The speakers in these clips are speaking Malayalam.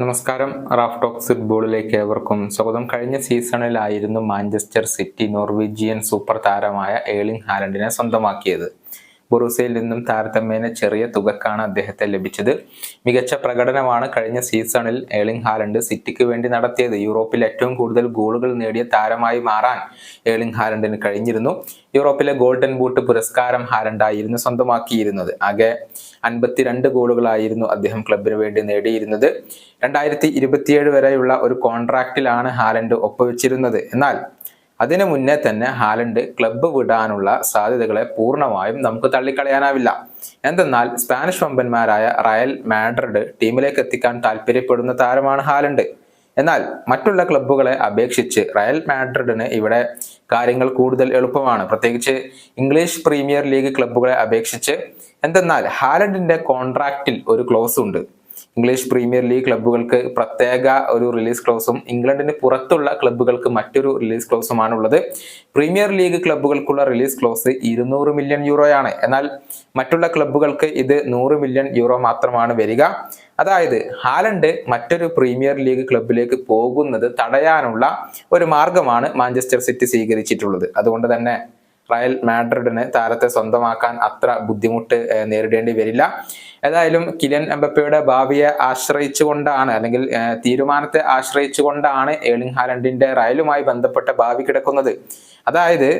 നമസ്കാരം. റാഫ് ടോക്സ് ഫുട്ബോളിലേക്ക് ഏവർക്കും സ്വാഗതം. കഴിഞ്ഞ സീസണിലായിരുന്നു മാഞ്ചസ്റ്റർ സിറ്റി നോർവീജിയൻ സൂപ്പർ താരമായ ഏളിംഗ് ഹാലൻഡിനെ സ്വന്തമാക്കിയത്. ബൊറൂസയിൽ നിന്നും താരതമ്യേന ചെറിയ തുകക്കാണ് അദ്ദേഹത്തെ ലഭിച്ചത്. മികച്ച പ്രകടനമാണ് കഴിഞ്ഞ സീസണിൽ ഏളിംഗ് ഹാലൻഡ് സിറ്റിക്ക് വേണ്ടി നടത്തിയത്. യൂറോപ്പിൽ ഏറ്റവും കൂടുതൽ ഗോളുകൾ നേടിയ താരമായി മാറാൻ ഏളിംഗ് ഹാലൻഡിന് കഴിഞ്ഞിരുന്നു. യൂറോപ്പിലെ ഗോൾഡൻ ബൂട്ട് പുരസ്കാരം ഹാലൻഡായിരുന്നു സ്വന്തമാക്കിയിരുന്നത്. ആകെ അൻപത്തിരണ്ട് ഗോളുകളായിരുന്നു അദ്ദേഹം ക്ലബിന് വേണ്ടി നേടിയിരുന്നത്. രണ്ടായിരത്തി ഇരുപത്തിയേഴ് വരെയുള്ള ഒരു കോൺട്രാക്റ്റിലാണ് ഹാലൻഡ് ഒപ്പുവെച്ചിരുന്നത്. എന്നാൽ അതിനു മുന്നേ തന്നെ ഹാലൻഡ് ക്ലബ്ബ് വിടാനുള്ള സാധ്യതകളെ പൂർണമായും നമുക്ക് തള്ളിക്കളയാനാവില്ല. എന്തെന്നാൽ സ്പാനിഷ് വമ്പന്മാരായ റയൽ മാഡ്രിഡ് ടീമിലേക്ക് എത്തിക്കാൻ താല്പര്യപ്പെടുന്ന താരമാണ് ഹാലൻഡ്. എന്നാൽ മറ്റുള്ള ക്ലബ്ബുകളെ അപേക്ഷിച്ച് റയൽ മാഡ്രിഡിന് ഇവിടെ കാര്യങ്ങൾ കൂടുതൽ എളുപ്പമാണ്. പ്രത്യേകിച്ച് ഇംഗ്ലീഷ് പ്രീമിയർ ലീഗ് ക്ലബ്ബുകളെ അപേക്ഷിച്ച് എന്തെന്നാൽ ഹാലൻഡിന്റെ കോൺട്രാക്റ്റിൽ ഒരു ക്ലോസ് ഉണ്ട്. ഇംഗ്ലീഷ് പ്രീമിയർ ലീഗ് ക്ലബ്ബുകൾക്ക് പ്രത്യേക ഒരു റിലീസ് ക്ലോസും ഇംഗ്ലണ്ടിന് പുറത്തുള്ള ക്ലബ്ബുകൾക്ക് മറ്റൊരു റിലീസ് ക്ലോസുമാണ് ഉള്ളത് പ്രീമിയർ ലീഗ് ക്ലബ്ബുകൾക്കുള്ള റിലീസ് ക്ലോസ് ഇരുന്നൂറ് മില്യൺ യൂറോയാണ്. എന്നാൽ മറ്റുള്ള ക്ലബ്ബുകൾക്ക് ഇത് നൂറ് മില്യൺ യൂറോ മാത്രമാണ് വരിക. അതായത് ഹാലൻഡ് മറ്റൊരു പ്രീമിയർ ലീഗ് ക്ലബിലേക്ക് പോകുന്നത് തടയാനുള്ള ഒരു മാർഗമാണ് മാഞ്ചസ്റ്റർ സിറ്റി സ്വീകരിച്ചിട്ടുള്ളത്. അതുകൊണ്ട് തന്നെ റയൽ മാഡ്രിഡിന് താരത്തെ സ്വന്തമാക്കാൻ അത്ര ബുദ്ധിമുട്ട് നേരിടേണ്ടി വരില്ല. ഏതായാലും കിലൻ എംബപ്പയുടെ ഭാവിയെ ആശ്രയിച്ചു കൊണ്ടാണ് അല്ലെങ്കിൽ തീരുമാനത്തെ ആശ്രയിച്ചു കൊണ്ടാണ് ഏളിംഗ് ഹാലൻഡിന്റെ റയലുമായി ബന്ധപ്പെട്ട ഭാവി കിടക്കുന്നത്. അതായത്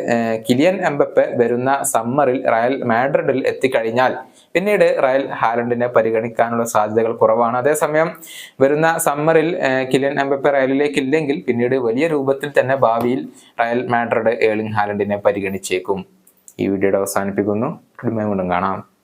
കിലിയൻ എംബപ്പെ വരുന്ന സമ്മറിൽ റയൽ മാഡ്രിഡിൽ എത്തിക്കഴിഞ്ഞാൽ പിന്നീട് റയൽ ഹാലൻഡിനെ പരിഗണിക്കാനുള്ള സാധ്യതകൾ കുറവാണ്. അതേസമയം വരുന്ന സമ്മറിൽ കിലിയൻ എംബപ്പെ റയലിലേക്ക് ഇല്ലെങ്കിൽ പിന്നീട് വലിയ രൂപത്തിൽ തന്നെ ഭാവിയിൽ റയൽ മാഡ്രിഡ് ഏളിംഗ് ഹാലൻഡിനെ പരിഗണിച്ചേക്കും. ഈ വീഡിയോയുടെ അവസാനിപ്പിക്കുന്നു. കാണാം.